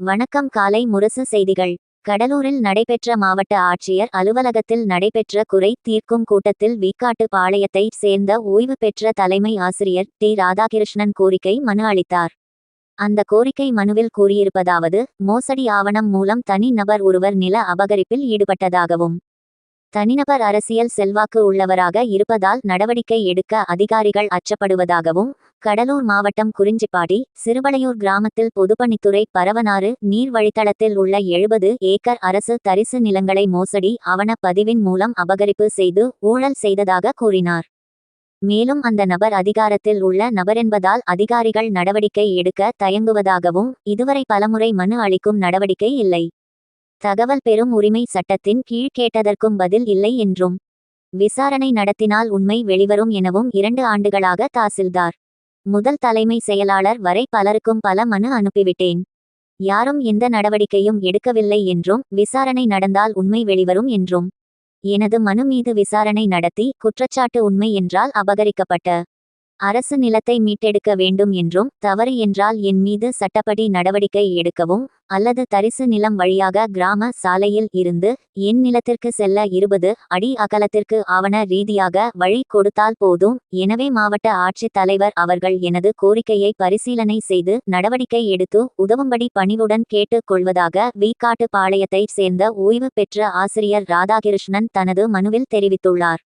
வணக்கம் காலை முரசு செய்திகள். கடலூரில் நடைபெற்ற மாவட்ட ஆட்சியர் அலுவலகத்தில் நடைபெற்ற குறை தீர்க்கும் கூட்டத்தில் வீக்காட்டு பாளையத்தை சேர்ந்த ஓய்வு பெற்ற தலைமை ஆசிரியர் டி. ராதாகிருஷ்ணன் கோரிக்கை மனு அளித்தார். அந்த கோரிக்கை மனுவில் கூறியிருப்பதாவது மோசடி ஆவணம் மூலம் தனி நபர் ஒருவர் நில அபகரிப்பில் ஈடுபட்டதாகவும் தனிநபர் அரசியல் செல்வாக்கு உள்ளவராக இருப்பதால் நடவடிக்கை எடுக்க அதிகாரிகள் அச்சப்படுவதாகவும் கடலூர் மாவட்டம் குறிஞ்சிப்பாடி சிறுபளையூர் கிராமத்தில் பொதுப்பணித்துறை பரவனாறு நீர் வழித்தளத்தில் உள்ள எழுபது ஏக்கர் அரசு தரிசு நிலங்களை மோசடி ஆவண பதிவின் மூலம் அபகரிப்பு செய்து ஊழல் செய்ததாக கூறினார். மேலும் அந்த நபர் அதிகாரத்தில் உள்ள நபரென்பதால் அதிகாரிகள் நடவடிக்கை எடுக்க தயங்குவதாகவும் இதுவரை பலமுறை மனு அளிக்கும் நடவடிக்கை இல்லை. தகவல் பெறும் உரிமை சட்டத்தின் கீழ் கேட்டதற்கும் பதில் இல்லை என்றும் விசாரணை நடத்தினால் உண்மை வெளிவரும் எனவும் இரண்டு ஆண்டுகளாக தாசில்தார் முதல் தலைமை செயலாளர் வரை பலருக்கும் பல மனு அனுப்பிவிட்டேன். யாரும் எந்த நடவடிக்கையும் எடுக்கவில்லை என்றும் விசாரணை நடந்தால் உண்மை வெளிவரும் என்றும் எனது மனு மீது விசாரணை நடத்தி குற்றச்சாட்டு உண்மை என்றால் அபகரிக்கப்பட்ட அரசு நிலத்தை மீட்டெடுக்க வேண்டும் என்றும் தவறு என்றால் என் மீது சட்டப்படி நடவடிக்கை எடுக்கவும் அல்லது தரிசு நிலம் வழியாக கிராம சாலையில் இருந்து என் நிலத்திற்கு செல்ல இருபது அடி அகலத்திற்கு ஆவண ரீதியாக வழி கொடுத்தால் போதும் எனவே மாவட்ட ஆட்சித் தலைவர் அவர்கள் எனது கோரிக்கையை பரிசீலனை செய்து நடவடிக்கை எடுத்து உதவும்படி பணிவுடன் கேட்டுக் கொள்வதாக வீக்காட்டு பாளையத்தைச் சேர்ந்த ஓய்வு பெற்ற ஆசிரியர் ராதாகிருஷ்ணன் தனது மனுவில் தெரிவித்துள்ளார்.